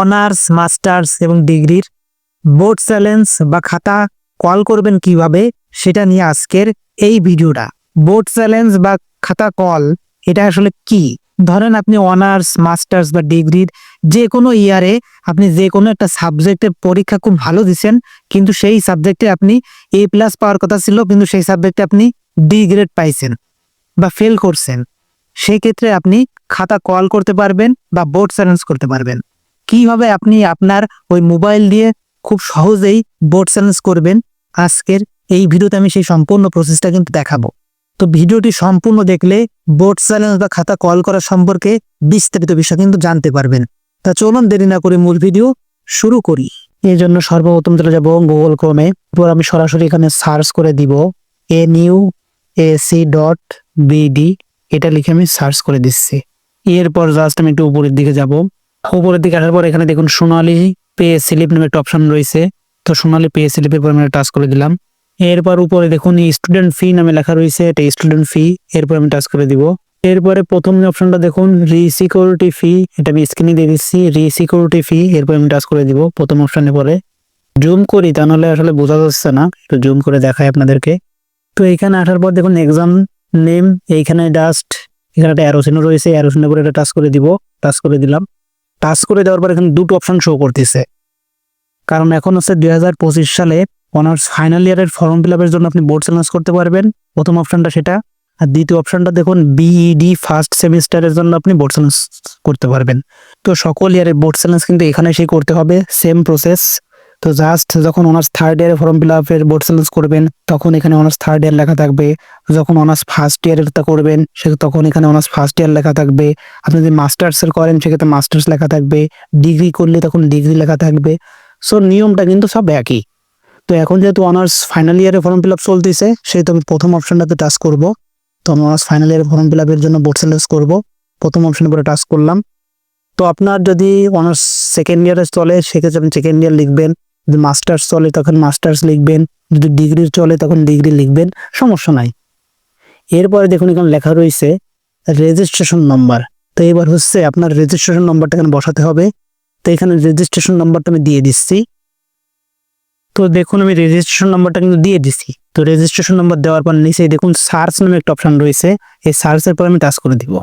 Honours masters এবং ডিগ্রির board challenge বা খাতা কল করবেন কীভাবে সেটা নিয়ে আজকের এই ভিডিওটা। বোর্ড চ্যালেঞ্জ বা খাতা কল এটা আসলে কি? ধরেন আপনি অনার্স মাস্টার্স বা ডিগ্রির যে কোনো ইয়ারে আপনি যে কোনো একটা সাবজেক্টের পরীক্ষা খুব ভালো দিচ্ছেন কিন্তু সেই সাবজেক্টে আপনি এ প্লাস পাওয়ার কথা ছিল, কিন্তু সেই সাবজেক্টে আপনি ডি গ্রেড পাইছেন বা ফেল করছেন। সেই ক্ষেত্রে আপনি খাতা কল করতে পারবেন বা বোর্ড চ্যালেঞ্জ করতে পারবেন। কীভাবে আপনি আপনার ওই মোবাইল দিয়ে খুব সহজেই বোর্ড চ্যালেঞ্জ করবেন, আজকের এই ভিডিওতে আমি সেই সম্পূর্ণ প্রসেসটা কিন্তু দেখাবো। তো ভিডিওটি সম্পূর্ণ দেখলে বোর্ড চ্যালেঞ্জ বা খাতা কল করা সম্পর্কে বিস্তারিত বিষয় কিন্তু জানতে পারবেন। তা চলুন দেরি না করে মূল ভিডিও শুরু করি। এই জন্য সর্বপ্রথম চলে যাব গুগল ক্রোমে এরপর আমি সরাসরি এখানে সার্চ করে দিব N U AC dot BD এটা লিখে আমি সার্চ করে দিচ্ছি। এরপর জাস্ট আমি একটু উপরের দিকে যাব। উপরের দিকে আসার পর এখানে দেখুন সোনালি পে স্লিপ নামে একটা অপশন রয়েছে। তো সোনালি পে স্লিপের উপর আমি টাচ করে দিলাম। এরপর উপরে দেখুন স্টুডেন্ট ফি নামে লেখা রয়েছে, এটা স্টুডেন্ট ফি এরপর আমি টাচ করে দিব। এরপরে প্রথম যে অপশনটা দেখুন রিসিকিউরিটি ফি এটা আমি স্ক্রিনে দিয়ে দিচ্ছি রিসিকিউরিটি ফি এরপর আমি টাচ করে দিব প্রথম অপশনে পরে। জুম করি, তা নাহলে আসলে বোঝা যাচ্ছে না, একটু জুম করে দেখাই আপনাদেরকে। তো এখানে আসার পর দেখুন এক্সাম নেম এইখানে ডাস্ট এখানে একটা অ্যারোসিনও রয়েছে অ্যারোসিনের উপরে এটা টাচ করে দিব টাচ করে দিলাম। টাচ করে দেওয়ার পর এখানে দুটো অপশন শো করতেছে। কারণ এখন হচ্ছে দু হাজার পঁচিশ সালে অনার্স ফাইনাল ইয়ারের ফর্ম ফিল আপের জন্য আপনি বোর্ড চ্যালেঞ্জ করতে পারবেন। প্রথম অপশনটা সেটা। আর দ্বিতীয় অপশনটা দেখুন বিইডি ফার্স্ট সেমিস্টারের জন্য আপনি বোর্ড চ্যালেঞ্জ করতে পারবেন। তো সকল ইয়ারের বোর্ড চ্যালেঞ্জ কিন্তু এখানে সেই করতে হবে। সেম প্রসেস তো জাস্ট যখন অনার্স থার্ড ইয়ারে ফর্ম ফিল আপের বোর্ড চ্যালেঞ্জ করবেন, তখন এখানে অনার্স থার্ড ইয়ার লেখা থাকবে। যখন অনার্স ফার্স্ট ইয়ারের তা করবেন, সে তখন এখানে অনার্স ফার্স্ট ইয়ার লেখা থাকবে। আপনি যদি মাস্টার্সের করেন সেক্ষেত্রে মাস্টার্স লেখা থাকবে। ডিগ্রি করলে তখন ডিগ্রি লেখা থাকবে। সো নিয়মটা কিন্তু সব একই। তো এখন যেহেতু অনার্স ফাইনাল ইয়ারে ফর্ম ফিল আপ চলতেছে, সেহেতু আমি প্রথম অপশনটাতে টাচ করব। তো আমি অনার্স ফাইনাল ইয়ারে ফর্ম ফিল আপের জন্য বোর্ড চ্যালেঞ্জ করব। প্রথম অপশনের উপরে টাচ করলাম। তো আপনার যদি অনার্স সেকেন্ড ইয়ারে চলে, সেক্ষেত্রে আপনি সেকেন্ড ইয়ার লিখবেন। যদি মাস্টার্স চলে তখন মাস্টার্স লিখবেন, যদি ডিগ্রি চলে তখন ডিগ্রি লিখবেন, সমস্যা নাই। এরপরে দেখুন এখানে লেখা রয়েছে রেজিস্ট্রেশন নম্বর তো এবার হচ্ছে আপনার রেজিস্ট্রেশন নম্বরটা এখানে বসাতে হবে। তো এখানে রেজিস্ট্রেশন নম্বরটা আমি দিয়ে দিচ্ছি। তো দেখুন আমি রেজিস্ট্রেশন নম্বরটা কিন্তু দিয়ে দিচ্ছি। তো রেজিস্ট্রেশন নম্বর দেওয়ার পর নিচে দেখুন সার্চ নামে একটা অপশন রয়েছে। এই সার্চের পর আমি টাচ করে দিব।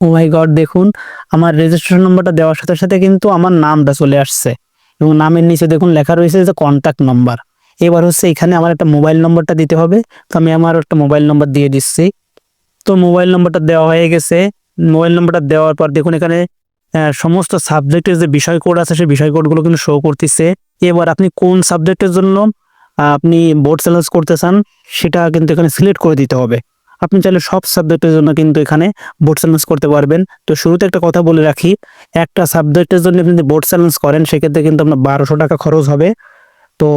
ও মাই গড দেখুন, আমার রেজিস্ট্রেশন নম্বরটা দেওয়ার সাথে সাথে কিন্তু আমার নামটা চলে আসছে। এবং নামের নিচে দেখুন লেখা রয়েছে যে কন্ট্যাক্ট নম্বর এবার হচ্ছে এখানে আমার একটা মোবাইল নম্বরটা দিতে হবে। তো আমি আমার একটা মোবাইল নম্বর দিয়ে দিচ্ছি। তো মোবাইল নম্বরটা দেওয়া হয়ে গেছে। মোবাইল নম্বরটা দেওয়ার পর দেখুন এখানে সমস্ত সাবজেক্টের যে বিষয় কোড আছে, সেই বিষয় কোডগুলো কিন্তু শো করতেছে। এবার আপনি কোন সাবজেক্টের জন্য আপনি বোর্ড চ্যালেঞ্জ করতে চান, সেটা কিন্তু এখানে সিলেক্ট করে দিতে হবে। আপনি চাইলে সব সাবজেক্টের জন্য কিন্তু এখানে বোর্ড চ্যালেঞ্জ করতে পারবেন। তো শুরুতে একটা কথা বলে রাখি, একটা সাবজেক্টের জন্য আপনি যদি বোর্ড চ্যালেঞ্জ করেন, সেক্ষেত্রে কিন্তু আপনার বারোশো টাকা খরচ হবে। তো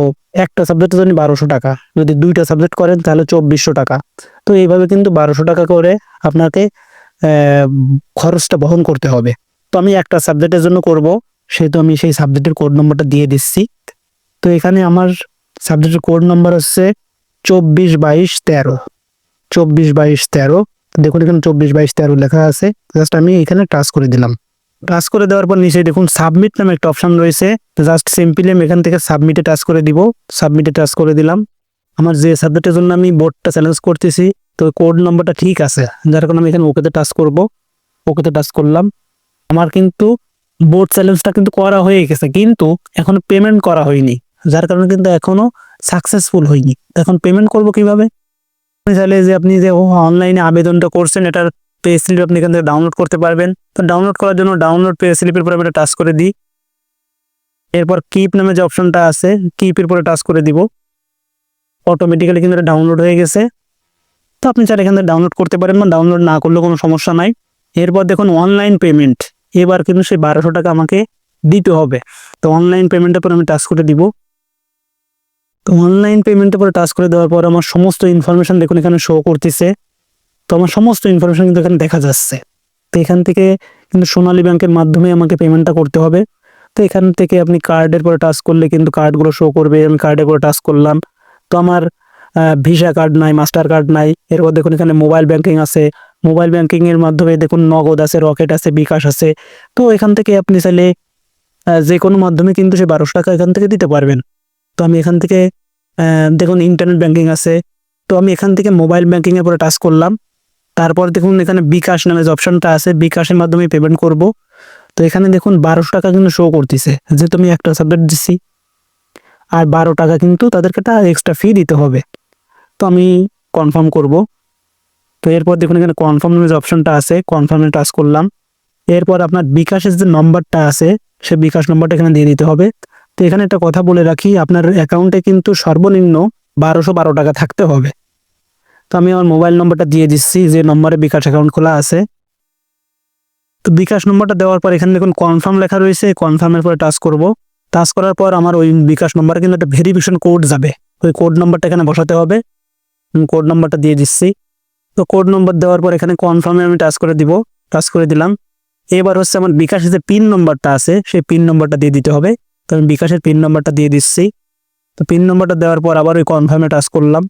একটা সাবজেক্টের জন্য বারোশো টাকা। যদি দুইটা সাবজেক্ট করেন, তাহলে চব্বিশশো টাকা। তো এইভাবে কিন্তু বারোশো টাকা করে আপনাকে খরচটা বহন করতে হবে। তো আমি একটা সাবজেক্টের জন্য করব, সেহেতু আমি সেই সাবজেক্টের কোড নম্বরটা দিয়ে দিচ্ছি। তো এখানে আমার সাবজেক্টের কোড নম্বর হচ্ছে চব্বিশ বাইশ তেরো। চব্বিশ বাইশ তেরো। দেখুন, এখানে চব্বিশ বাইশ তেরো লেখা আছে। জাস্ট আমি এখানে টাচ করে দিলাম। টাচ করে দেওয়ার পর নিচে দেখুন সাবমিট নামে একটা অপশান রয়েছে। জাস্ট সিম্পলি আমি এখান থেকে সাবমিটে টাচ করে দিব। সাবমিটে টাচ করে দিলাম। আমার যে সাবজেক্টের জন্য আমি বোর্ডটা চ্যালেঞ্জ করতেছি, তো কোড নম্বরটা ঠিক আছে। যার কারণে আমি এখানে ওকেতে টাচ করব। ওকেতে টাচ করলাম। আমার কিন্তু বোর্ড চ্যালেঞ্জটা কিন্তু করা হয়ে গেছে, কিন্তু এখন পেমেন্ট করা হয়নি। যার কারণে কিন্তু এখনও সাকসেসফুল হয়নি। এখন পেমেন্ট করব কীভাবে? চাইলে যে আপনি যে অনলাইনে আবেদনটা করছেন, এটার পে স্লিপ আপনি এখান থেকে ডাউনলোড করতে পারবেন। তো ডাউনলোড করার জন্য ডাউনলোড পে স্লিপের উপরে আমি টাচ করে দিই। এরপর কিপ নামে যে অপশনটা আছে কিপের উপরে টাচ করে দিব। অটোমেটিক্যালি কিন্তু এটা ডাউনলোড হয়ে গেছে। তো আপনি চাইলে এখান থেকে ডাউনলোড করতে পারেন বা ডাউনলোড না করলেও কোনো সমস্যা নাই। এরপর দেখুন অনলাইন পেমেন্ট এবার কিন্তু সেই বারোশো টাকা আমাকে দিতে হবে। তো অনলাইন পেমেন্টের পর আমি টাচ করে দিব। তো অনলাইন পেমেন্টের পরে টাচ করে দেওয়ার পর আমার সমস্ত ইনফরমেশন দেখুন এখানে শো করতেছে। তো আমার সমস্ত ইনফরমেশন কিন্তু এখানে দেখা যাচ্ছে। তো এখান থেকে কিন্তু সোনালী ব্যাংকের মাধ্যমে আমাকে পেমেন্টটা করতে হবে। তো এখান থেকে আপনি কার্ডের পরে টাচ করলে কিন্তু কার্ডগুলো শো করবে, আমি কার্ডের পরে টাচ করলাম। তো আমার ভিসা কার্ড নাই মাস্টার কার্ড নাই। এরপর দেখুন এখানে মোবাইল ব্যাংকিং আছে। মোবাইল ব্যাংকিং এর মাধ্যমে দেখুন নগদ আছে রকেট আছে, বিকাশ আছে। তো এখান থেকে আপনি চাইলে যে কোনো মাধ্যমে কিন্তু সে বারোশো টাকা এখান থেকে দিতে পারবেন। তো আমি এখান থেকে দেখুন ইন্টারনেট ব্যাংকিং আছে। তো আমি এখান থেকে মোবাইল ব্যাংকিংয়ের পরে টাচ করলাম। তারপর দেখুন এখানে বিকাশ নামে যে অপশনটা আছে বিকাশের মাধ্যমে পেমেন্ট করব। তো এখানে দেখুন বারোশো টাকা কিন্তু শো করতেছে। যেহেতু আমি একটা সাবজেক্ট দিচ্ছি আর বারো টাকা কিন্তু তাদেরকে একটা এক্সট্রা ফি দিতে হবে। তো আমি কনফার্ম করব। তো এরপর দেখুন এখানে কনফার্ম নামে যে অপশনটা আছে কনফার্মে টাচ করলাম। এরপর আপনার বিকাশের যে নম্বরটা আছে, সে বিকাশ নম্বরটা এখানে দিয়ে দিতে হবে। তো এখানে একটা কথা বলে রাখি, আপনার অ্যাকাউন্টে কিন্তু সর্বনিম্ন বারোশো বারো টাকা থাকতে হবে। তো আমি আমার মোবাইল নম্বরটা দিয়ে দিচ্ছি, যে নম্বরে বিকাশ অ্যাকাউন্ট খোলা আছে। তো বিকাশ নম্বরটা দেওয়ার পর এখানে দেখুন কনফার্ম লেখা রয়েছে কনফার্মের পরে টাচ করব। টাচ করার পর আমার ওই বিকাশ নম্বরে কিন্তু একটা ভেরিফিকেশন কোড যাবে। ওই কোড নম্বরটা এখানে বসাতে হবে। কোড নম্বরটা দিয়ে দিচ্ছি। তো কোড নম্বর দেওয়ার পর এখানে কনফার্মে আমি টাচ করে দিব টাচ করে দিলাম। এবার হচ্ছে আমার বিকাশের যে পিন নম্বরটা আছে, সেই পিন নম্বরটা দিয়ে দিতে হবে। আমি বিকাশের পিন নম্বরটা দিয়ে দিচ্ছি। তো পিন নম্বরটা দেওয়ার পর আবার ওই কনফার্মে টাচ করলাম।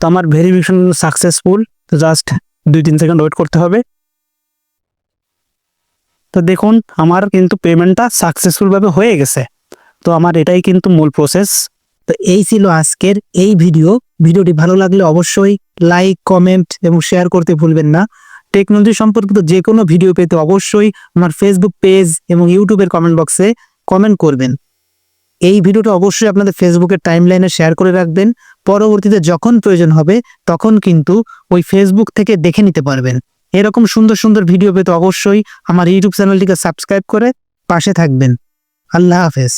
তো আমার ভেরিফিকেশন সাকসেসফুল তো জাস্ট দুই তিন সেকেন্ড ওয়েট করতে হবে। তো দেখুন, আমার কিন্তু পেমেন্টটা সাকসেসফুলভাবে হয়ে গেছে। তো আমার এটাই কিন্তু মূল প্রসেস তো এই ছিল আজকের এই ভিডিও ভিডিওটি ভালো লাগলে অবশ্যই লাইক কমেন্ট এবং শেয়ার করতে ভুলবেন না। টেকনোলজি সম্পর্কিত যে কোনো ভিডিও পেতে অবশ্যই আমার ফেসবুক পেজ এবং ইউটিউবের কমেন্ট বক্সে কমেন্ট করবেন। এই ভিডিওটা অবশ্যই আপনাদের ফেসবুকের টাইমলাইনে শেয়ার করে রাখবেন। পরবর্তীতে যখন প্রয়োজন হবে, তখন কিন্তু ওই ফেসবুক থেকে দেখে নিতে পারবেন। এরকম সুন্দর সুন্দর ভিডিও পেতে অবশ্যই আমার ইউটিউব চ্যানেলটিকে সাবস্ক্রাইব করে পাশে থাকবেন। আল্লাহ হাফেজ।